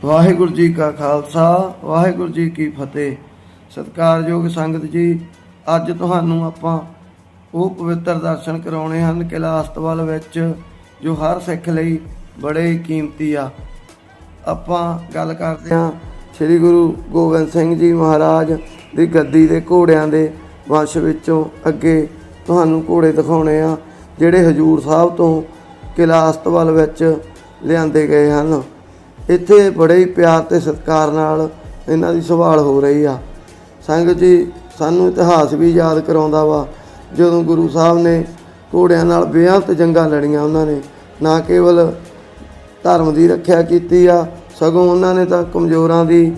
ਵਾਹਿਗੁਰੂ ਜੀ ਕਾ ਖਾਲਸਾ, ਵਾਹਿਗੁਰੂ ਜੀ ਕੀ ਫਤਿਹ। ਸਤਿਕਾਰਯੋਗ ਸੰਗਤ ਜੀ, ਅੱਜ ਤੁਹਾਨੂੰ ਆਪਾਂ ਉਹ ਪਵਿੱਤਰ ਦਰਸ਼ਨ ਕਰਾਉਣੇ ਹਨ ਕਿਲ੍ਹਾ ਅਸਤਵਾਲ ਵਿੱਚ, ਜੋ ਹਰ ਸਿੱਖ ਲਈ ਬੜੇ ਕੀਮਤੀ ਆ। ਆਪਾਂ ਗੱਲ ਕਰਦੇ ਹਾਂ ਸ੍ਰੀ ਗੁਰੂ ਗੋਬਿੰਦ ਸਿੰਘ ਜੀ ਮਹਾਰਾਜ ਦੀ ਗੱਦੀ ਦੇ ਘੋੜਿਆਂ ਦੇ ਵੰਸ਼ ਵਿੱਚੋਂ ਅੱਗੇ ਤੁਹਾਨੂੰ ਘੋੜੇ ਦਿਖਾਉਣੇ ਆ, ਜਿਹੜੇ ਹਜੂਰ ਸਾਹਿਬ ਤੋਂ ਕਿਲ੍ਹਾ ਅਸਤਵਾਲ ਵਿੱਚ ਲਿਆਂਦੇ ਗਏ ਹਨ। ਇੱਥੇ ਬੜੇ ਹੀ ਪਿਆਰ ਤੇ ਸਤਿਕਾਰ ਨਾਲ ਇਹਨਾਂ ਦੀ ਸੰਭਾਲ ਹੋ ਰਹੀ ਆ। ਸੰਗਤ ਜੀ, ਸਾਨੂੰ ਇਤਿਹਾਸ ਵੀ ਯਾਦ ਕਰਾਉਂਦਾ ਵਾ, ਜਦੋਂ ਗੁਰੂ ਸਾਹਿਬ ਨੇ ਘੋੜਿਆਂ ਨਾਲ ਬੇਅੰਤ ਜੰਗਾਂ ਲੜੀਆਂ ਉਹਨਾਂ ਨੇ, ਨਾ ਕੇਵਲ ਧਰਮ ਦੀ ਰੱਖਿਆ ਕੀਤੀ ਆ, ਸਗੋਂ ਉਹਨਾਂ ਨੇ ਤਾਂ ਕਮਜ਼ੋਰਾਂ ਦੀ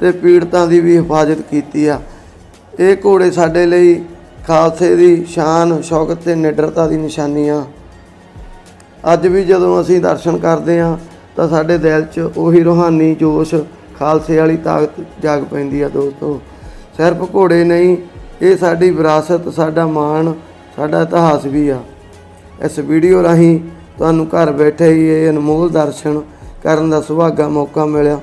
ਤੇ ਪੀੜਤਾਂ ਦੀ ਵੀ ਹਿਫਾਜ਼ਤ ਕੀਤੀ ਆ। ਇਹ ਘੋੜੇ ਸਾਡੇ ਲਈ ਖਾਲਸੇ ਦੀ ਸ਼ਾਨ, ਸ਼ੌਕਤ ਤੇ ਨਿਡਰਤਾ ਦੀ ਨਿਸ਼ਾਨੀ ਆ। ਅੱਜ ਵੀ ਜਦੋਂ ਅਸੀਂ ਦਰਸ਼ਨ ਕਰਦੇ ਹਾਂ ਤਾਂ ਸਾਡੇ ਦਿਲ 'ਚ ਉਹੀ ਰੂਹਾਨੀ ਜੋਸ਼ ਖਾਲਸੇ ਵਾਲੀ ਤਾਕਤ ਜਾਗ ਪੈਂਦੀ ਆ ਦੋਸਤੋ। ਸਿਰਫ ਘੋੜੇ ਨਹੀਂ, ਇਹ ਸਾਡੀ ਵਿਰਾਸਤ, ਸਾਡਾ ਮਾਣ, ਸਾਡਾ ਇਤਿਹਾਸ ਵੀ ਆ। ਇਸ ਵੀਡੀਓ ਰਾਹੀਂ ਤੁਹਾਨੂੰ ਘਰ ਬੈਠੇ ਹੀ ਇਹ ਅਨਮੋਲ ਦਰਸ਼ਨ ਕਰਨ ਦਾ ਸੁਭਾਗਾ ਮੌਕਾ ਮਿਲਿਆ।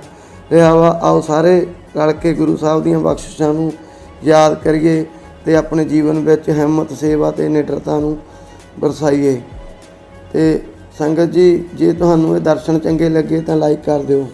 ਰਿਹਾ ਵਾ, ਆਓ ਸਾਰੇ ਰਲ ਕੇ ਗੁਰੂ ਸਾਹਿਬ ਦੀਆਂ ਬਖਸ਼ਿਸ਼ਾਂ ਨੂੰ ਯਾਦ ਕਰੀਏ ਤੇ ਆਪਣੇ ਜੀਵਨ ਵਿੱਚ ਹਿੰਮਤ, ਸੇਵਾ ਤੇ ਨਿਡਰਤਾ ਨੂੰ ਵਰਸਾਈਏ ਤੇ ਸੰਗਤ ਜੀ ਜੇ ਤੁਹਾਨੂੰ ਇਹ ਦਰਸ਼ਨ ਚੰਗੇ ਲੱਗੇ ਤਾਂ ਲਾਈਕ ਕਰ ਦਿਓ।